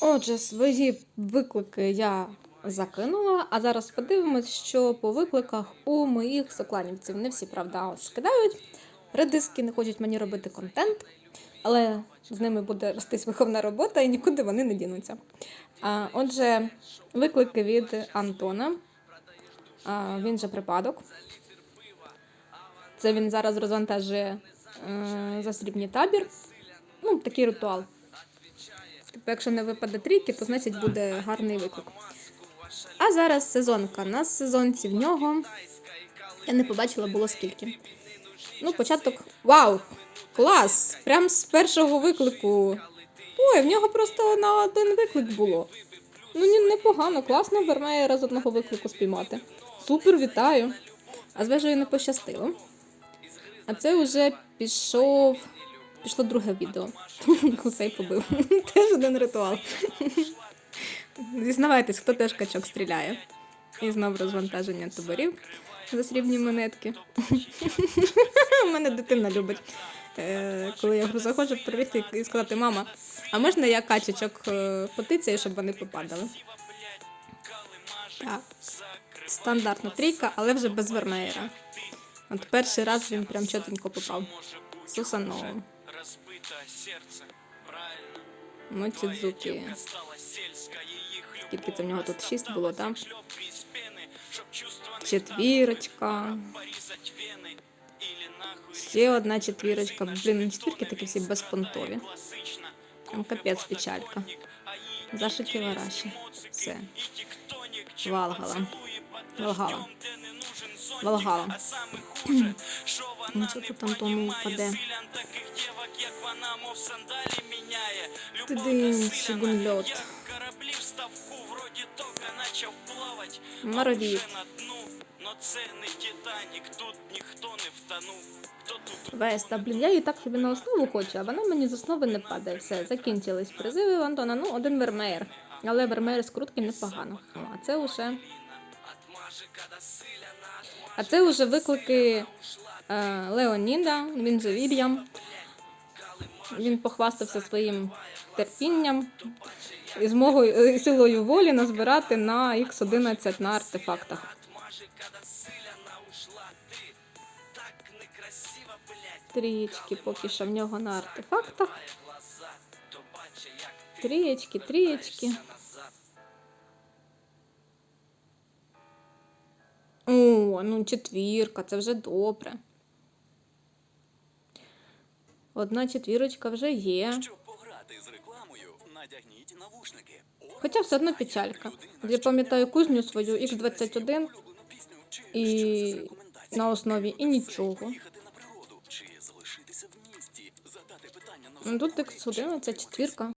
Отже, свої виклики я закинула, а зараз подивимось, що по викликах у моїх сокланівців. Не всі, правда, скидають. Редиски не хочуть мені робити контент, але з ними буде вестись виховна робота і нікуди вони не дінуться. А, отже, виклики від Антона. А, він же припадок. Це він зараз розвантажує е, засрібний табір. Ну, такий ритуал. Тобто, якщо не випаде трійки, то значить буде гарний виклик. А зараз сезонка. На сезонці в нього я не побачила було скільки. Ну, початок. Вау! Клас! Прям з першого виклику. Ой, в нього просто на один виклик було. Ну, ні, непогано, класно Вермеєра з одного виклику спіймати. Супер, вітаю! А з не пощастило. А це вже пішов. Пішло друге відео. Гусей побив. Теж один ритуал. Зізнавайтесь, хто теж качок стріляє. І знов розвантаження таборів за срібні монетки. Мене дитина любить. Е, Коли я заходжу, прибігти і сказати, мама, а можна я качечок е, потицяю, щоб вони попадали? Так. Стандартна трійка, але вже без вермеєра. От перший раз він прям чотенько попав. Сусаново. Сельская, их Скільки це в нього тут шість було, так? Четвірочка. Ще одна четвірочка. Блін, четвірки такі всі безпонтові. Там капець печалька. А Зашиті. Все. Валгала. Валгала. Валгала. Ну, що тут там тому впаде? Вона, мов сандалі міняє. Любов гунльот. як кораблі в ставку, вроді тока начав плавать. Моровіт. На дну, но це не Титанік, тут ніхто не втонув. Веста, блін, я її так собі на основу хочу, а вона мені з основи не падає. Все, закінчились призиви в Антона. Ну, один вермеєр. Але вермеєр з крутки непогано. О, а це вже. А це вже виклики е, Леоніда, він же Вільям. Він похвастався своїм терпінням і змогою е, силою волі назбирати на Х11 на артефактах. Трієчки поки що в нього на артефактах. Трієчки, трієчки. О, ну четвірка, це вже добре. Одна четвірочка вже є. Щоб пограти з рекламою, надягніть навушники. Хоча все одно печалька. Я пам'ятаю кузню свою Х21 Улюблену і на основі і нічого. Ну, Тут Х11 четвірка.